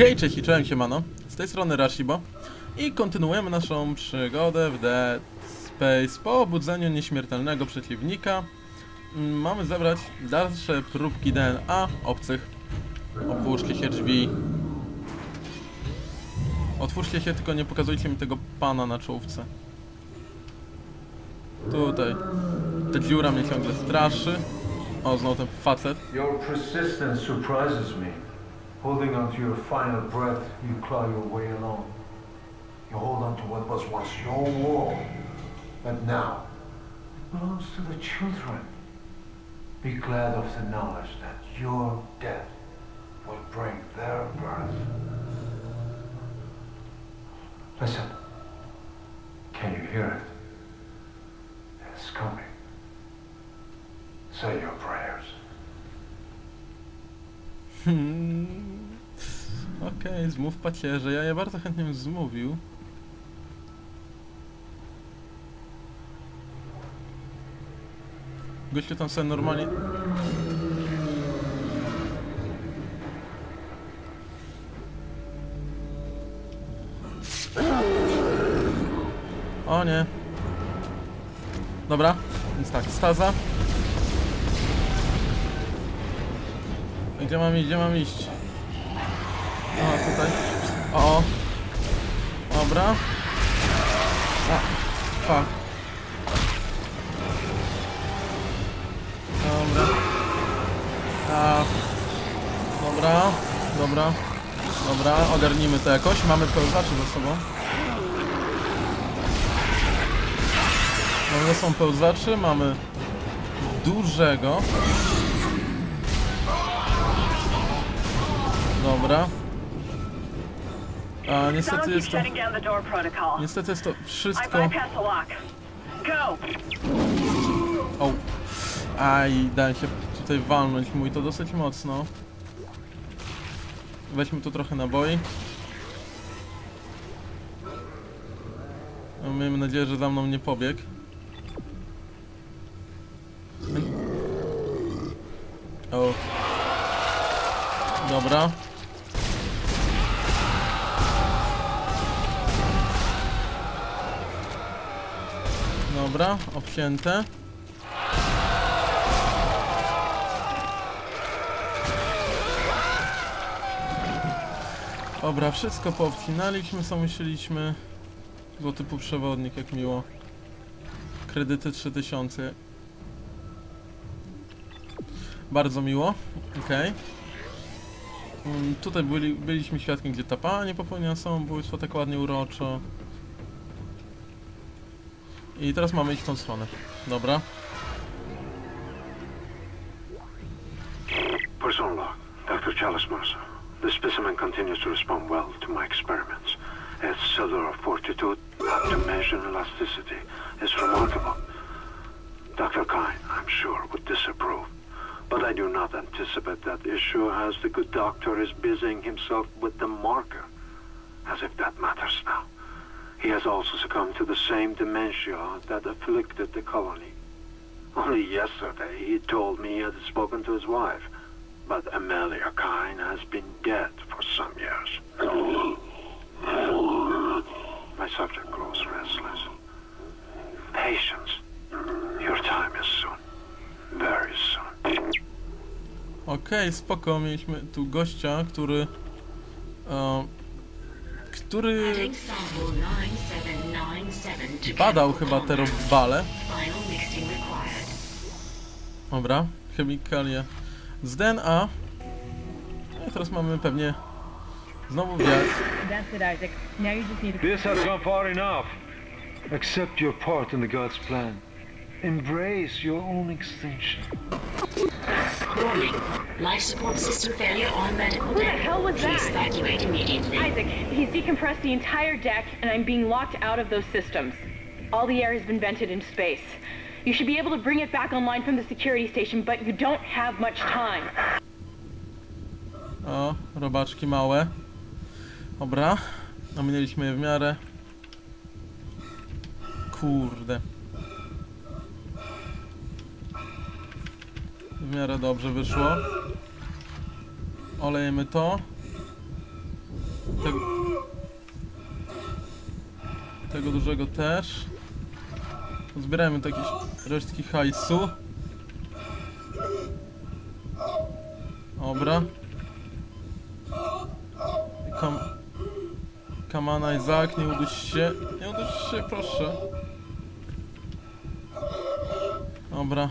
Hej, cześć i czołem się mano. Z tej strony Rashibo i kontynuujemy naszą przygodę w Dead Space po obudzeniu nieśmiertelnego przeciwnika. Mm, Mamy zebrać dalsze próbki DNA obcych. Otwórzcie się drzwi. Otwórzcie się, tylko nie pokazujcie mi tego pana na czołówce. Tutaj. Ta dziura mnie ciągle straszy. O, znowu ten facet. Your persistence surprises me. Holding on to your final breath, you claw your way along. You hold on to what was once your world, but now it belongs to the children. Be glad of the knowledge that your death will bring their birth. Listen. Can you hear it? It's coming. Say your prayers. Hmm. Okej, zmów pacierze. Ja je bardzo chętnie bym zmówił. Gościu tam sobie normalnie... O nie. Dobra, więc tak, staza. Gdzie mam iść, gdzie mam iść? O, tutaj. O, o. Dobra. A, fuck. Dobra. A. Dobra, dobra. Dobra, ogarnijmy to jakoś. Mamy pełzaczy ze sobą. Mamy sobą pełzaczy, mamy dużego. Dobra. A niestety jest to... Niestety jest to wszystko... O. Aj, dałem się tutaj walnąć mój to dosyć mocno. Weźmy tu trochę naboi. No, Miejmy nadzieję, że za mną nie pobiegł. O. Dobra. Dobra, obcięte. Dobra, wszystko poobcinaliśmy, co musieliśmy. Złoty półprzewodnik, jak miło. Kredyty 3000. Bardzo miło, okej. Mm, Tutaj byli, byliśmy świadkiem, gdzie ta pani popełniła samobójstwo, tak ładnie uroczo. I teraz mamy iść w tą stronę. Dobra. Person log, Dr. Chalice Mercer. The specimen continues to respond well to my experiments. Its cellular fortitude, not to mention elasticity, is remarkable. Dr. Kine, I'm sure, would disapprove. But I do not anticipate that issue as the good doctor is busying himself with the marker. As if that matters now. He has also succumbed to the same dementia that afflicted the colony. Only yesterday he told me he had spoken to his wife. But Amelia Kine has been dead for some years. My subject grows restless. Patience. Your time is soon. Very soon. Okej, spoko, mieliśmy tu gościa, który... E, który Adding sample 9797 to badał chyba te robale. Dobra, chemikalia z DNA. No i teraz mamy pewnie znowu wiatr. That's it, Isaac. Now you just need to. This has gone far enough. Accept your part in the God's plan. Embrace your own extinction. Warning. Life support system failure on medical Who the deck. hell was Please that? evacuate immediately. Isaac, he's decompressed the entire deck, and I'm being locked out of those systems. All the air has been vented into space. You should be able to bring it back online from the security station, but you don't have much time. O, robaczki małe. Dobra, ominęliśmy je w miarę. Kurde. W miarę dobrze wyszło. Olejemy to. Tego, tego dużego też. Zbierajmy tu jakieś resztki hajsu. Dobra. Kam... Kamana Izak, nie uduś się. Nie uduś się, proszę. Dobra.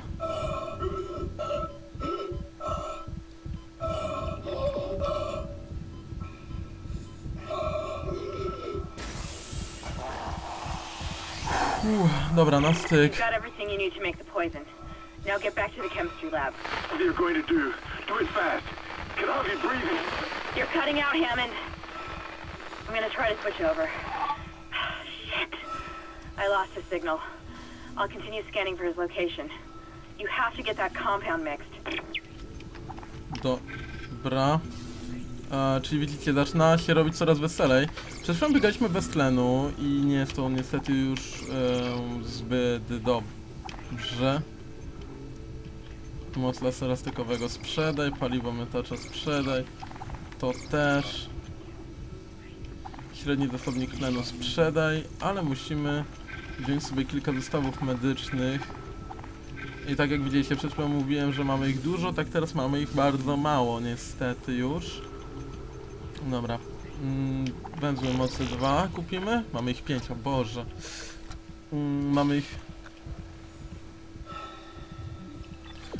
Dobra, na styk. Got everything you need to make the poison. Now get back to the chemistry lab. What are you going to do? Do it fast. Can hardly breathe it. You're cutting out, Hammond. I'm gonna try to switch over. Shit. I lost his signal. I'll continue scanning for his location. You have to get that compound mixed. Dobra. E, czyli widzicie, zaczyna się robić coraz weselej. Przed chwilą biegaliśmy bez tlenu i nie jest to niestety już e, zbyt dobrze. Moc lasera stykowego sprzedaj, paliwo miotacza sprzedaj. To też. Średni zasobnik tlenu sprzedaj, ale musimy wziąć sobie kilka zestawów medycznych. I tak jak widzieliście, przed chwilą mówiłem, że mamy ich dużo, tak teraz mamy ich bardzo mało, niestety już. Dobra. Mm, węzły mocy 2 kupimy. Mamy ich 5, o Boże. Mm, mamy ich...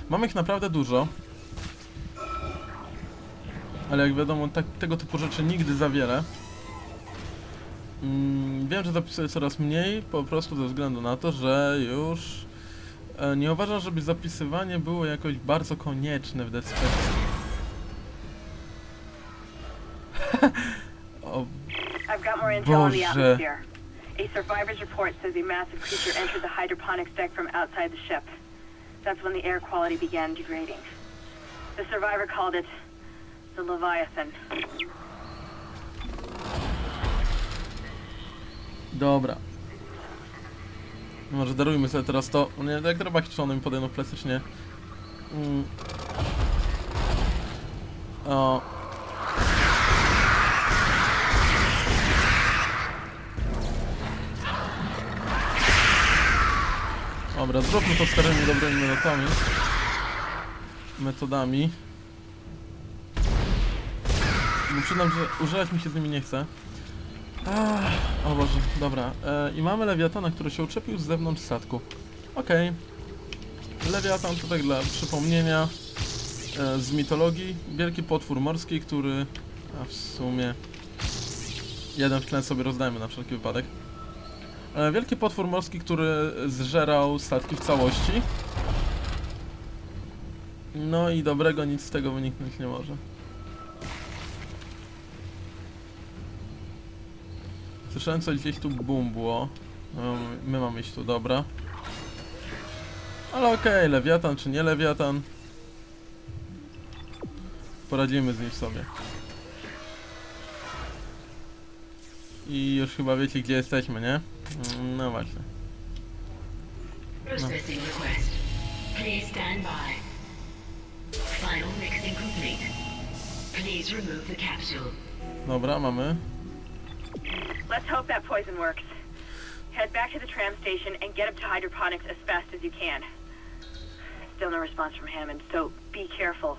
Mamy ich naprawdę dużo. Ale jak wiadomo, tak, tego typu rzeczy nigdy za wiele. Mm, wiem, że zapisuję coraz mniej, po prostu ze względu na to, że już e, nie uważam, żeby zapisywanie było jakoś bardzo konieczne w Dead Space. O, I've got more intel on the atmosphere. A survivor's report says a massive creature entered the hydroponics deck from outside the ship. That's when the air quality began degrading. The survivor called it the Leviathan. dobra. Może darujmy sobie teraz to. Nie, jak robaki czy one mi podejdą plecy, czy nie. Mm. O. Dobra, zróbmy to starymi dobrymi metodami. Metodami. Bo przyznam, że używać mi się z nimi nie chce. Ach, o Boże, dobra. E, I mamy lewiatana, który się uczepił z zewnątrz statku. Okej. Lewiatan to tak dla przypomnienia e, z mitologii. Wielki potwór morski, który... A w sumie... Jeden tlen sobie rozdajmy na wszelki wypadek. E, wielki potwór morski, który zżerał statki w całości. No i dobrego nic z tego wyniknąć nie może. Słyszałem coś gdzieś tu bumbło. Um, My mamy iść tu, dobra. Ale okej, lewiatan czy nie lewiatan. Poradzimy z nim sobie. I już chyba wiecie gdzie jesteśmy, nie? Mm, No właśnie. Processing request. Please stand by. Final mixing complete. Please remove the capsule. Dobra, mamy. Let's hope that poison works. Head back to the tram station and get up to hydroponics as fast as you can. Still no response from Hammond, so be careful.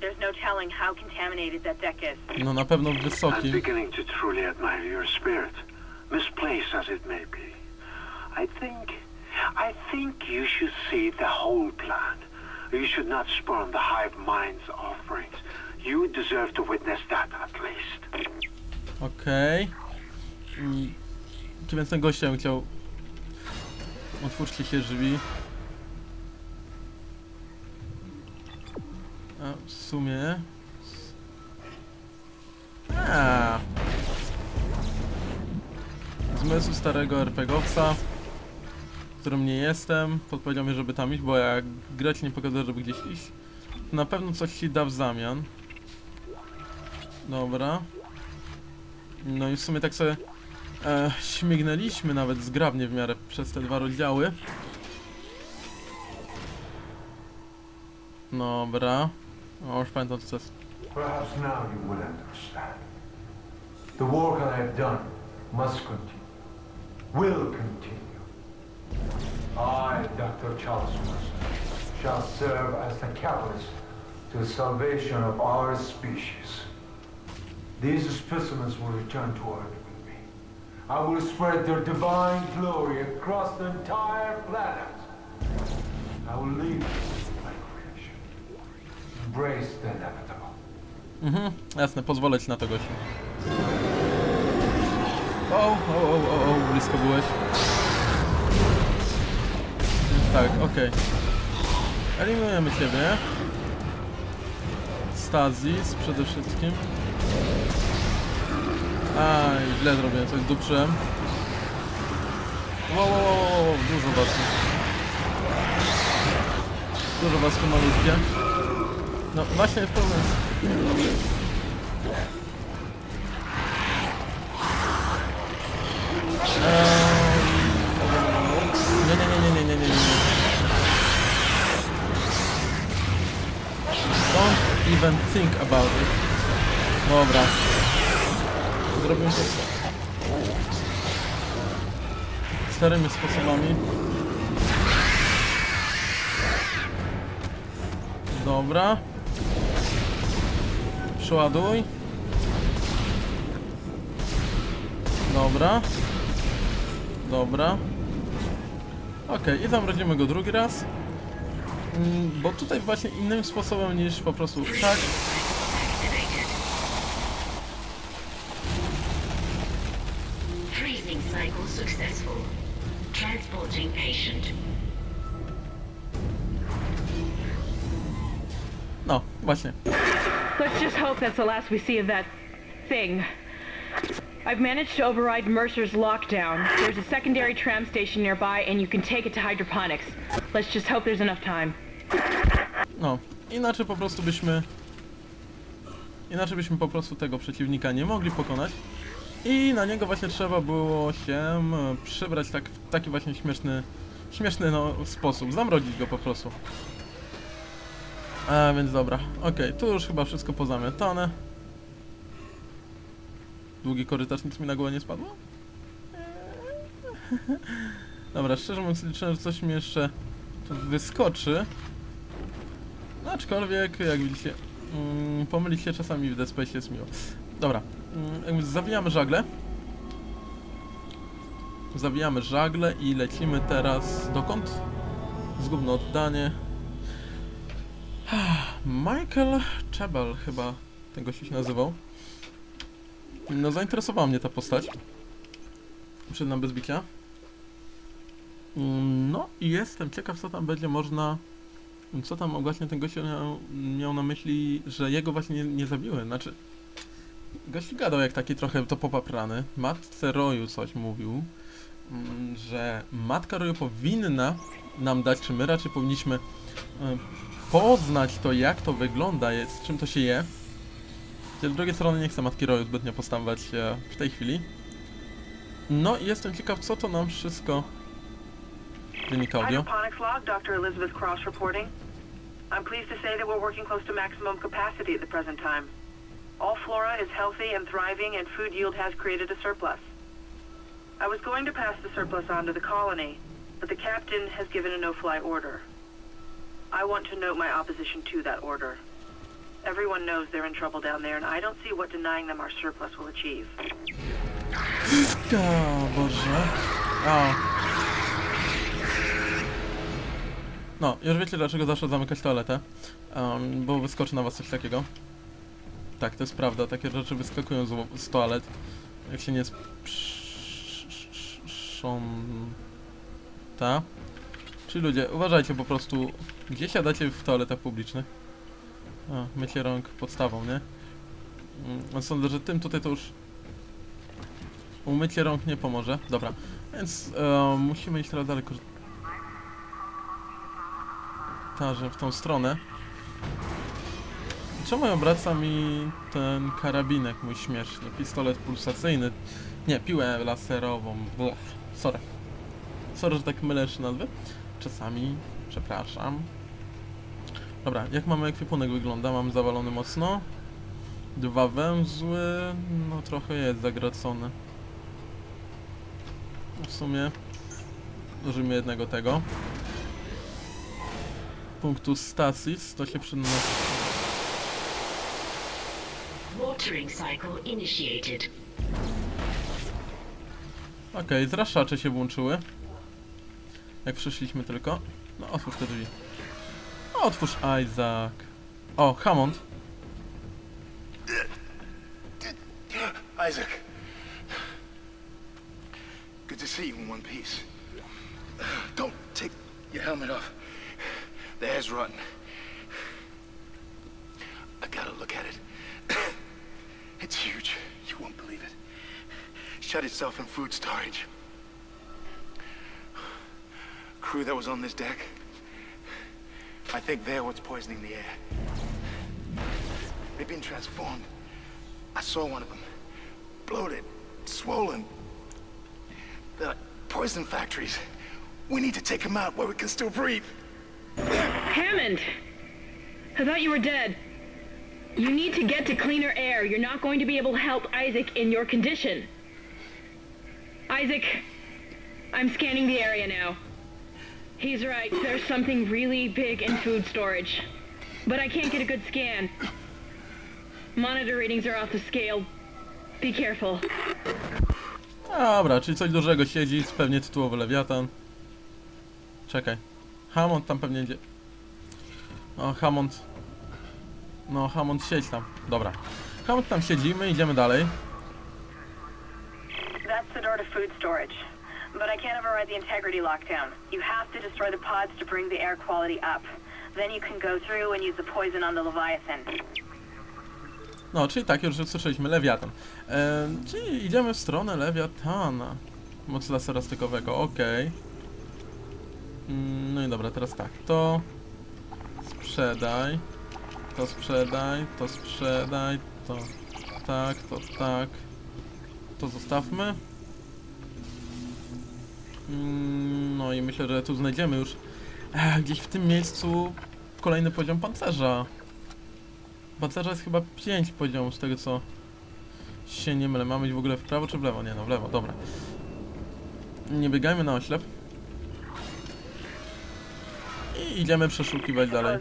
There's no telling how contaminated that deck is. No na pewno I'm wysoki. beginning to truly admire your spirit, misplaced as it may be. I think, I think you should see the whole plan. You should not spurn the hive mind's offerings. You deserve to witness that at least. Okej. I... Więc ten bym chciał... Otwórzcie się drzwi. A, w sumie... A. Zmysł starego RPGowca, którym nie jestem, podpowiedział mi, żeby tam iść, bo jak gra ci nie pokazuje, żeby gdzieś iść, to na pewno coś ci da w zamian. Dobra. No i w sumie tak sobie e, śmignęliśmy nawet zgrabnie w miarę przez te dwa rozdziały. Dobra. Już pamiętam co to. Perhaps now you will understand. The work I have done must continue. Will continue. I, Dr. Charles Mercer, shall serve as the catalyst to the salvation of our species. These specimens will return to Earth with me. I will spread their divine glory across the entire planet. I will creation. Embrace the inevitable. Mhm, jasne, pozwolę ci na to, gościu. O, o, o, o, o, blisko byłeś. Tak, okej. Eliminujemy ciebie. Stazis przede wszystkim. Aj, źle zrobiłem, coś dupczyłem. Wow, wow, wow, wow, dużo was. Dużo was tu malutkie. No właśnie jest problem. Nie, nie, nie, nie, nie, nie, nie, nie. Don't even think about it. Dobra. Zrobimy to starymi sposobami. Dobra. Przeładuj. Dobra. Dobra. Okej, i zamrozimy go drugi raz. Mm, Bo tutaj właśnie innym sposobem niż po prostu tak. Freezing cycle successful. Transporting patient. No, właśnie. Let's just hope that's the last we see of that thing. I've managed to override Mercer's lockdown. There's a secondary tram station nearby, and you can take it to hydroponics. Let's just hope there's enough time. No, inaczej po prostu byśmy... Inaczej byśmy po prostu tego przeciwnika nie mogli pokonać. I na niego właśnie trzeba było się e, przybrać tak, w taki właśnie śmieszny, śmieszny no, sposób. Zamrodzić go po prostu. A więc dobra, okej, tu już chyba wszystko pozamiatane. Długi korytarz, nic mi na głowę nie spadło? Dobra, szczerze mówiąc liczyłem, że coś mi jeszcze tu wyskoczy. Aczkolwiek, jak widzicie, mm, pomylić się czasami w Dead Space jest miło. Dobra, mm, zawijamy żagle. Zawijamy żagle i lecimy teraz dokąd? Zgubne oddanie. Michael Chebel chyba tego się nazywał. No zainteresowała mnie ta postać. Przyznam bez bicia. Mm, No i jestem ciekaw co tam będzie można co tam właśnie ten gościu miał, miał na myśli, że jego właśnie nie, nie zabiły? Znaczy, gościu gadał jak taki trochę to popaprany. Matce Roju coś mówił, mm, że matka Roju powinna nam dać, czy my raczej powinniśmy e, poznać to, jak to wygląda, jest, czym to się je. Z drugiej strony nie chcę matki Roju zbytnio postawać e, w tej chwili. No i jestem ciekaw, co to nam wszystko wynika audio. Hydroponics log, Dr. Elizabeth Cross reporting. I'm pleased to say that we're working close to maximum capacity at the present time. All flora is healthy and thriving, and food yield has created a surplus. I was going to pass the surplus on to the colony, but the captain has given a no-fly order. I want to note my opposition to that order. Everyone knows they're in trouble down there, and I don't see what denying them our surplus will achieve. O Boże. No, już wiecie dlaczego zawsze zamykać toaletę. Um, bo wyskoczy na was coś takiego. Tak, to jest prawda, takie rzeczy wyskakują z, z toalet. Jak się nie sprząta. Czyli ludzie, uważajcie po prostu, gdzie siadacie w toaletach publicznych. O, mycie rąk podstawą, nie? Mm, Sądzę, że tym tutaj to już Umycie rąk nie pomoże. Dobra, więc e, musimy iść teraz dalej korytarzem w tą stronę. Czemu obraca mi ten karabinek mój śmieszny? Pistolet pulsacyjny. Nie, piłę laserową. Blech. Sorry. Sorry, że tak mylę nazwy. Czasami, przepraszam. Dobra, jak mamy ekwipunek wygląda? Mam zawalony mocno. Dwa węzły, no trochę jest zagracone. W sumie użyjmy jednego tego. Punktu stasis, to się przyda. Watering cycle initiated. Okej, zraszacze się włączyły. Jak przyszliśmy tylko. No, otwórz te drzwi. Otwórz Isaac. O, Hammond. Isaac. Good to see you in one piece. Don't take your helmet off. The air's rotten. I gotta look at it. It's huge. You won't believe it. Shut itself in food storage. Crew that was on this deck. I think they're what's poisoning the air. They've been transformed. I saw one of them. Bloated, swollen. They're like poison factories. We need to take them out where we can still breathe. Hammond! I thought you were dead. You need to get to cleaner air. You're not going to be able to help Isaac in your condition. Isaac, I'm scanning the area now. He's right. There's something really big in food storage. But I can't get a good scan. Monitor readings are off the scale. Be careful. Dobra, czyli coś dużego siedzi, pewnie tytułowy lewiatan. Czekaj. Hammond tam pewnie idzie. O, Hammond. No, Hammond siedź tam. Dobra. Hammond tam siedzimy, idziemy dalej. That's the door to food storage. But I can't override the integrity lockdown. You have to destroy the pods to bring the air quality up. Then you can go through and use the poison on the Leviathan. No, czyli tak, już usłyszeliśmy, lewiatan. Ehm, czyli idziemy w stronę lewiatana. Moc laserostykowego, okej. Mm, No i dobra, teraz tak, to sprzedaj, to sprzedaj, to sprzedaj, to tak, to tak, to zostawmy. Mm, No i myślę, że tu znajdziemy już e, gdzieś w tym miejscu kolejny poziom pancerza. Pancerza jest chyba 5 poziomów z tego co się nie mylę. Mamy iść w ogóle w prawo czy w lewo? Nie no, w lewo, dobra. Nie biegajmy na oślep. I idziemy przeszukiwać dalej.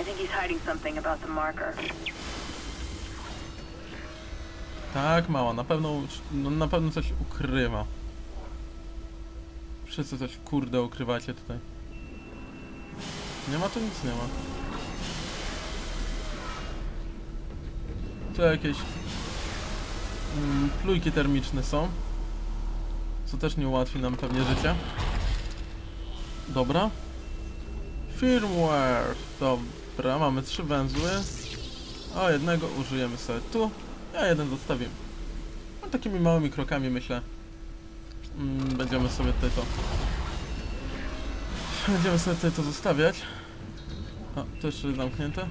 I think he's hiding something about the marker. Tak, mała, na pewno, no, na pewno coś ukrywa. Wszyscy coś kurde ukrywacie tutaj. Nie ma tu nic, nie ma. Tu jakieś mm, plujki termiczne są. Co też nie ułatwi nam pewnie życie. Dobra. Firmware. Dobra, mamy trzy węzły. A jednego użyjemy sobie tu. Ja jeden zostawimy. No, takimi małymi krokami myślę. Mm, będziemy sobie tutaj to. Będziemy sobie tutaj to zostawiać. O, to jeszcze zamknięte.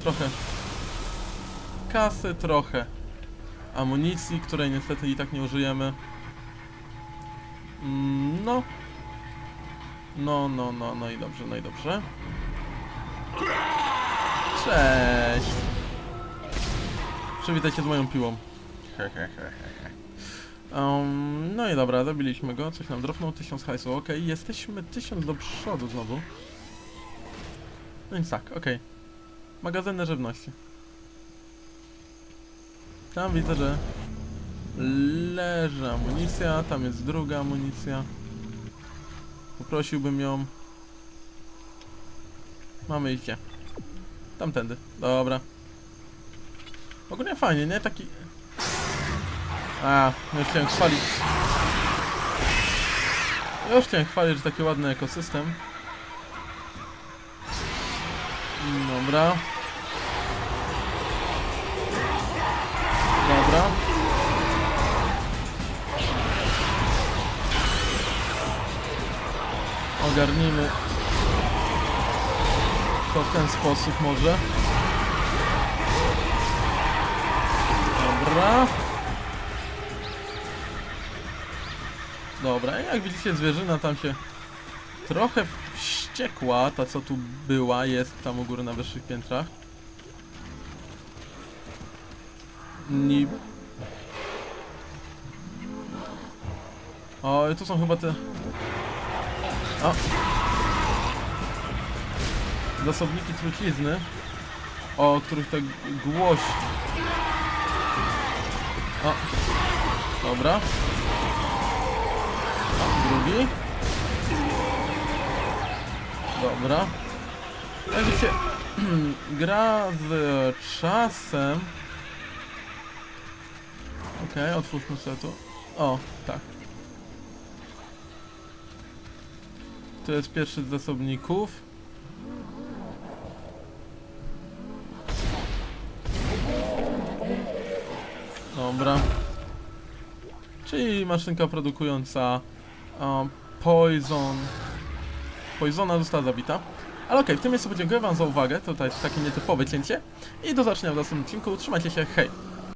Trochę kasy, trochę amunicji, której niestety i tak nie użyjemy. Mm, no. No, no, no, no i dobrze, no i dobrze. Cześć! Przywitaj się z moją piłą. Um, no i dobra, zabiliśmy go. Coś nam dropnął, 1000 hajsu. Okej, jesteśmy 1000 do przodu znowu. No więc tak, okej. Magazyny żywności. Tam widzę, że leży amunicja, tam jest druga amunicja. Poprosiłbym ją. Mamy iście. Tamtędy. Dobra. Ogólnie fajnie, nie? Taki... A, już chciałem chwalić. Już chciałem chwalić, że taki ładny ekosystem. Dobra. Dobra. Ogarnijmy to w ten sposób może. Dobra. Dobra, jak widzicie zwierzyna tam się trochę wś- wściekła, ta co tu była, jest tam u góry na wyższych piętrach. Ni... O, tu są chyba te... O! Zasobniki trucizny, o których tak głoś... O! Dobra. Drugi. Dobra. Jak widzicie, gra z czasem. Okej, otwórzmy sobie tu. O, tak. To jest pierwszy z zasobników. Dobra. Czyli maszynka produkująca um, Poison. Poisona została zabita. Ale okej, w tym miejscu podziękuję wam za uwagę. Tutaj takie nietypowe cięcie. I do zobaczenia w następnym odcinku. Trzymajcie się, hej!